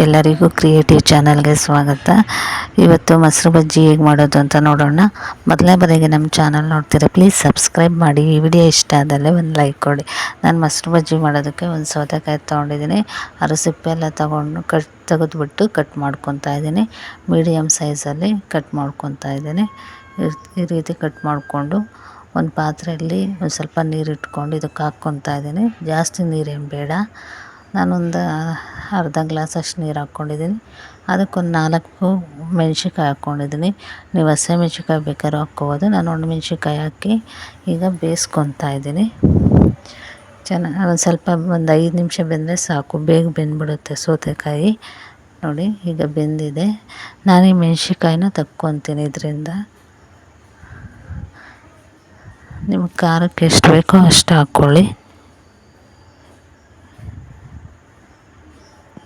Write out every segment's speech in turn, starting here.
ಎಲ್ಲರಿಗೂ ಕ್ರಿಯೇಟಿವ್ ಚಾನಲ್ಗೆ ಸ್ವಾಗತ. ಇವತ್ತು ಮೊಸರು ಬಜ್ಜಿ ಹೇಗೆ ಮಾಡೋದು ಅಂತ ನೋಡೋಣ. ಮೊದಲನೇ ಬಾರಿಗೆ ನಮ್ಮ ಚಾನಲ್ ನೋಡ್ತೀರಾ ಪ್ಲೀಸ್ ಸಬ್ಸ್ಕ್ರೈಬ್ ಮಾಡಿ. ಈ ವಿಡಿಯೋ ಇಷ್ಟ ಆದಲ್ಲೇ ಒಂದು ಲೈಕ್ ಕೊಡಿ. ನಾನು ಮೊಸರು ಬಜ್ಜಿ ಮಾಡೋದಕ್ಕೆ ಒಂದು ಸೌತೆಕಾಯಿ ತೊಗೊಂಡಿದ್ದೀನಿ. ಅದ್ರ ಸಿಪ್ಪೆ ಎಲ್ಲ ತೊಗೊಂಡು ಕಟ್ ತೆಗೆದುಬಿಟ್ಟು ಕಟ್ ಮಾಡ್ಕೊತಾ ಇದ್ದೀನಿ. ಮೀಡಿಯಮ್ ಸೈಜಲ್ಲಿ ಕಟ್ ಮಾಡ್ಕೊತಾ ಇದ್ದೀನಿ. ಈ ರೀತಿ ಕಟ್ ಮಾಡಿಕೊಂಡು ಒಂದು ಪಾತ್ರೆಯಲ್ಲಿ ಒಂದು ಸ್ವಲ್ಪ ನೀರು ಇಟ್ಕೊಂಡು ಇದಕ್ಕೆ ಹಾಕ್ಕೊತಾ ಇದ್ದೀನಿ. ಜಾಸ್ತಿ ನೀರೇನು ಬೇಡ. ನಾನೊಂದು ಅರ್ಧ ಗ್ಲಾಸ್ ಅಷ್ಟು ನೀರು ಹಾಕ್ಕೊಂಡಿದ್ದೀನಿ. ಅದಕ್ಕೊಂದು ನಾಲ್ಕು ಮೆಣ್ಸಿನ್ಕಾಯಿ ಹಾಕ್ಕೊಂಡಿದ್ದೀನಿ. ನೀವು ಹಸಿ ಮೆಣ್ಸಿನ್ಕಾಯಿ ಬೇಕಾದ್ರೂ ಹಾಕ್ಕೋಬೋದು. ನಾನು ಒಣ ಮೆಣ್ಸಿನ್ಕಾಯಿ ಹಾಕಿ ಈಗ ಬೇಯಿಸ್ಕೊತಾ ಇದ್ದೀನಿ. ಚೆನ್ನಾಗಿ ಒಂದು ಸ್ವಲ್ಪ ಒಂದು ಐದು ನಿಮಿಷ ಬೆಂದರೆ ಸಾಕು. ಬೇಗ ಬೆಂದ್ಬಿಡುತ್ತೆ ಸೌತೆಕಾಯಿ. ನೋಡಿ, ಈಗ ಬೆಂದಿದೆ. ನಾನು ಈ ಮೆಣ್ಸಿನ್ಕಾಯಿನ ತಕ್ಕೊತೀನಿ ಇದರಿಂದ. ನಿಮ್ಗೆ ಖಾರಕ್ಕೆ ಎಷ್ಟು ಬೇಕೋ ಅಷ್ಟು ಹಾಕ್ಕೊಳ್ಳಿ.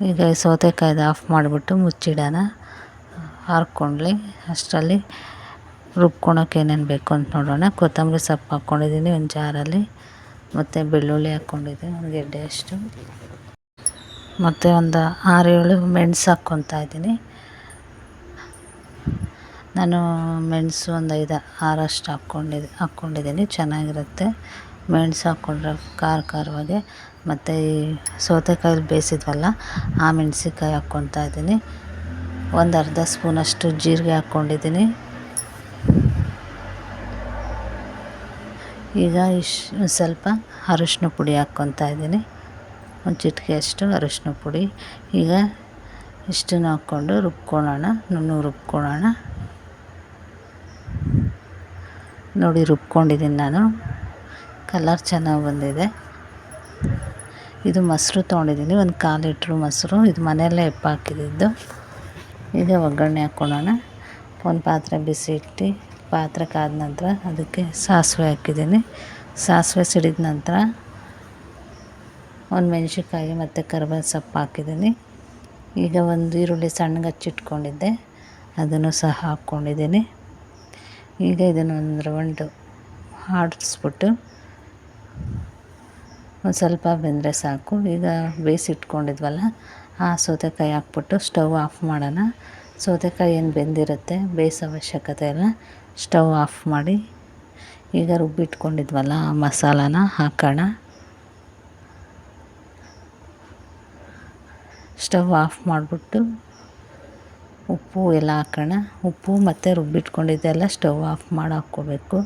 ಈಗ ಸೌತೆಕಾಯ್ದು ಆಫ್ ಮಾಡಿಬಿಟ್ಟು ಮುಚ್ಚಿಡೋಣ. ಆರ್ಕೊಂಡ್ಲಿ ಅಷ್ಟರಲ್ಲಿ ರುಬ್ಕೊಳಕ್ಕೆ ಏನೇನು ಬೇಕು ಅಂತ ನೋಡೋಣ. ಕೊತ್ತಂಬರಿ ಸೊಪ್ಪು ಹಾಕ್ಕೊಂಡಿದ್ದೀನಿ, ಒಂದು ಜಾರಲ್ಲಿ. ಮತ್ತು ಬೆಳ್ಳುಳ್ಳಿ ಹಾಕ್ಕೊಂಡಿದ್ದೀನಿ, ಒಂದು ಗೆಡ್ಡೆ ಅಷ್ಟು. ಮತ್ತು ಒಂದು ಆರು ಏಳು ಮೆಣಸು ಹಾಕ್ಕೊತಾ ಇದ್ದೀನಿ. ನಾನು ಮೆಣಸು ಒಂದು ಐದು ಆರಷ್ಟು ಹಾಕ್ಕೊಂಡಿದ್ದೆ ಹಾಕ್ಕೊಂಡಿದ್ದೀನಿ. ಚೆನ್ನಾಗಿರುತ್ತೆ. ಮೆಣಸು ಹಾಕ್ಕೊಂಡ್ರೆ ಖಾರ ಖಾರವಾಗಿ. ಮತ್ತು ಈ ಸೌತೆಕಾಯಲ್ಲಿ ಬೇಯಿಸಿದ್ವಲ್ಲ, ಆ ಮೆಣ್ಸಿನ್ಕಾಯಿ ಹಾಕ್ಕೊಳ್ತಾ ಇದ್ದೀನಿ. ಒಂದು ಅರ್ಧ ಸ್ಪೂನಷ್ಟು ಜೀರಿಗೆ ಹಾಕ್ಕೊಂಡಿದ್ದೀನಿ. ಈಗ ಇಶ್, ಸ್ವಲ್ಪ ಅರಿಶಿನ ಪುಡಿ ಹಾಕ್ಕೊತಾ ಇದ್ದೀನಿ. ಒಂದು ಚಿಟಿಕೆಯಷ್ಟು ಅರಿಶಿನ ಪುಡಿ. ಈಗ ಇಷ್ಟನ್ನು ಹಾಕ್ಕೊಂಡು ರುಬ್ಕೊಳ್ಳೋಣ. ನುಣ್ಣಗೆ ರುಬ್ಕೊಳ್ಳೋಣ. ನೋಡಿ, ರುಬ್ಕೊಂಡಿದ್ದೀನಿ ನಾನು. ಕಲರ್ ಚೆನ್ನಾಗಿ ಬಂದಿದೆ. ಇದು ಮೊಸರು ತೊಗೊಂಡಿದ್ದೀನಿ. ಒಂದು ಕಾಲು ಲೀಟ್ರು ಮೊಸರು. ಇದು ಮನೆಯಲ್ಲೇ ಹೆಪ್ಪ ಹಾಕಿದ್ದು ಈಗ ಒಗ್ಗರಣೆ ಹಾಕ್ಕೊಳ್ಳೋಣ ಒಂದು ಪಾತ್ರೆ ಬಿಸಿ ಇಟ್ಟು ಪಾತ್ರೆ ಕಾದ ನಂತರ ಅದಕ್ಕೆ ಸಾಸಿವೆ ಹಾಕಿದ್ದೀನಿ. ಸಾಸಿವೆ ಸಿಡಿದ ನಂತರ ಒಂದು ಮೆಣಸಿನ್ಕಾಯಿ ಮತ್ತು ಕರಿಬೇವು ಸೊಪ್ಪು ಹಾಕಿದ್ದೀನಿ. ಈಗ ಒಂದು ಈರುಳ್ಳಿ ಸಣ್ಣಗೆ ಹಚ್ಚಿಟ್ಕೊಂಡಿದ್ದೆ. ಅದನ್ನು ಸಹ ಹಾಕ್ಕೊಂಡಿದ್ದೀನಿ. ಈಗ ಇದನ್ನು ಒಂದು ರೌಂಡು ಆಡಿಸ್ಬಿಟ್ಟು ಒಂದು ಸ್ವಲ್ಪ ಬೆಂದರೆ ಸಾಕು. ಈಗ ಬೇಯಿಸಿಟ್ಕೊಂಡಿದ್ವಲ್ಲ ಆ ಸೌತೆಕಾಯಿ ಹಾಕ್ಬಿಟ್ಟು ಸ್ಟವ್ ಆಫ್ ಮಾಡೋಣ. ಸೌತೆಕಾಯಿ ಏನು ಬೆಂದಿರುತ್ತೆ ಬೇಯಿಸೋ ಅವಶ್ಯಕತೆ ಇಲ್ಲ, ಸ್ಟವ್ ಆಫ್ ಮಾಡಿ. ಈಗ ರುಬ್ಬಿಟ್ಕೊಂಡಿದ್ವಲ್ಲ ಆ ಮಸಾಲಾನ ಹಾಕೋಣ. ಸ್ಟವ್ ಆಫ್ ಮಾಡಿಬಿಟ್ಟು ಉಪ್ಪು ಎಲ್ಲ ಹಾಕೋಣ. ಉಪ್ಪು ಮತ್ತು ರುಬ್ಬಿಟ್ಕೊಂಡಿದ್ದೆಲ್ಲ ಸ್ಟವ್ ಆಫ್ ಮಾಡಿ ಹಾಕ್ಕೋಬೇಕು.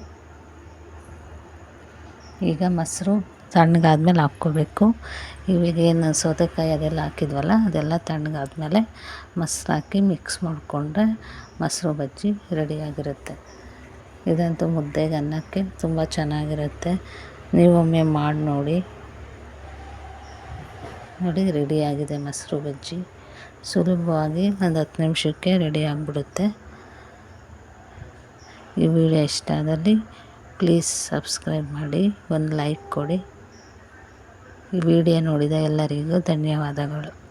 ಈಗ ಮೊಸರು ತಣ್ಣಗಾದ್ಮೇಲೆ ಹಾಕ್ಕೋಬೇಕು. ಇವಾಗೇನು ಸೌತೆಕಾಯಿ ಅದೆಲ್ಲ ಹಾಕಿದ್ವಲ್ಲ, ಅದೆಲ್ಲ ತಣ್ಣಗಾದ್ಮೇಲೆ ಮೊಸ್ರು ಹಾಕಿ ಮಿಕ್ಸ್ ಮಾಡಿಕೊಂಡ್ರೆ ಮೊಸರು ಬಜ್ಜಿ ರೆಡಿಯಾಗಿರುತ್ತೆ. ಇದಂತೂ ಮುದ್ದೆಗೆ ಅನ್ನಕ್ಕೆ ತುಂಬ ಚೆನ್ನಾಗಿರುತ್ತೆ. ನೀವೊಮ್ಮೆ ಮಾಡಿ ನೋಡಿ. ನೋಡಿ, ರೆಡಿಯಾಗಿದೆ ಮೊಸರು ಬಜ್ಜಿ. ಸುಲಭವಾಗಿ ಒಂದು ಹತ್ತು ನಿಮಿಷಕ್ಕೆ ರೆಡಿ ಆಗಿಬಿಡುತ್ತೆ. ಈ ವಿಡಿಯೋ ಇಷ್ಟ ಆದಲ್ಲಿ ಪ್ಲೀಸ್ ಸಬ್ಸ್ಕ್ರೈಬ್ ಮಾಡಿ, ಒಂದು ಲೈಕ್ ಕೊಡಿ. ವಿಡಿಯೋ ನೋಡಿದ ಎಲ್ಲರಿಗೂ ಧನ್ಯವಾದಗಳು.